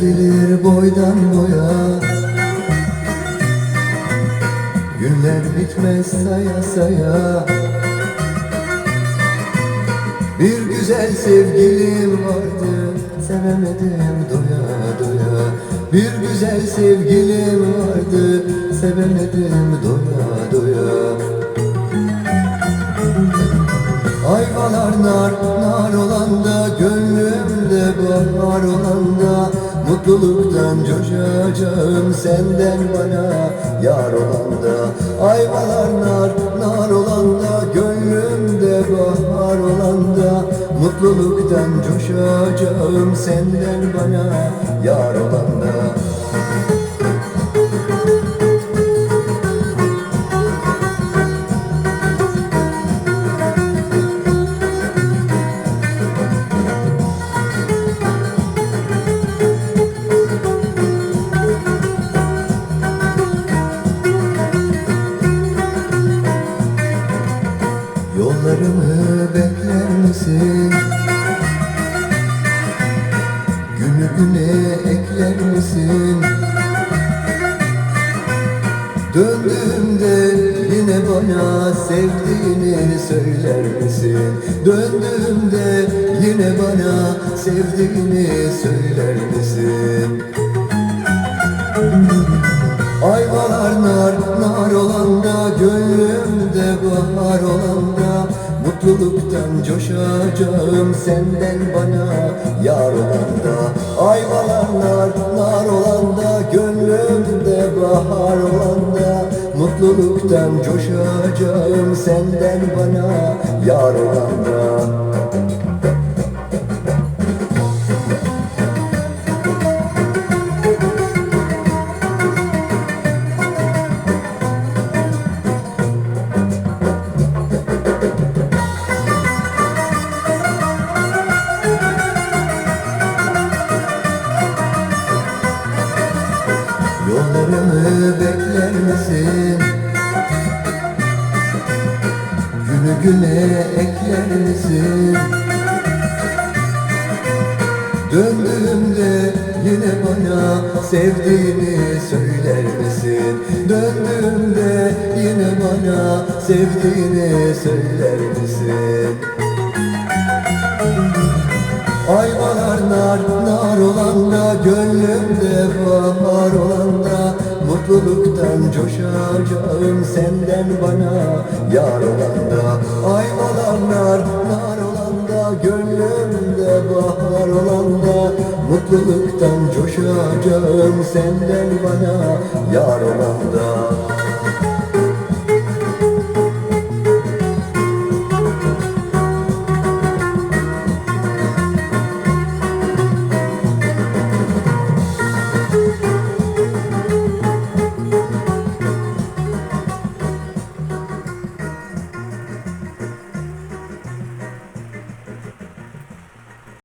Sevilir boydan boya. Günler bitmez saya saya. Bir güzel sevgilim vardı Sevemedim doya doya. Bir güzel sevgilim vardı Sevemedim doya doya. Ayvalar nar, nar olan Mutluluktan coşacağım senden bana. Yar olan da Ayvalar nar, nar olan da Gönlümde bahar olan da. Mutluluktan coşacağım senden bana. Yar olan da Yollarımı bekler misin? Günü güne ekler misin? Döndüğümde yine bana sevdiğini söyler misin? Döndüğümde yine bana sevdiğini söyler misin? Ayvalar nar, nar olan da Gönlümde bahar olan Mutluluktan coşacağım senden bana. Yar olan da Ayvalar nar, nar olan da Gönlümde bahar olan da Mutluluktan coşacağım senden bana. Yar olan Yollarımı bekler misin? Günü güne ekler misin? Döndüğümde yine bana sevdiğini söyler misin? Döndüğümde yine bana sevdiğini söyler misin? Ayvalar nar, nar olan da Gönlümde bahar olan Mutluluktan coşacağım senden bana Yar olan da Ayvalar nar, nar olan da Gönlümde bahar olan da Mutluluktan coşacağım senden bana Yar olan da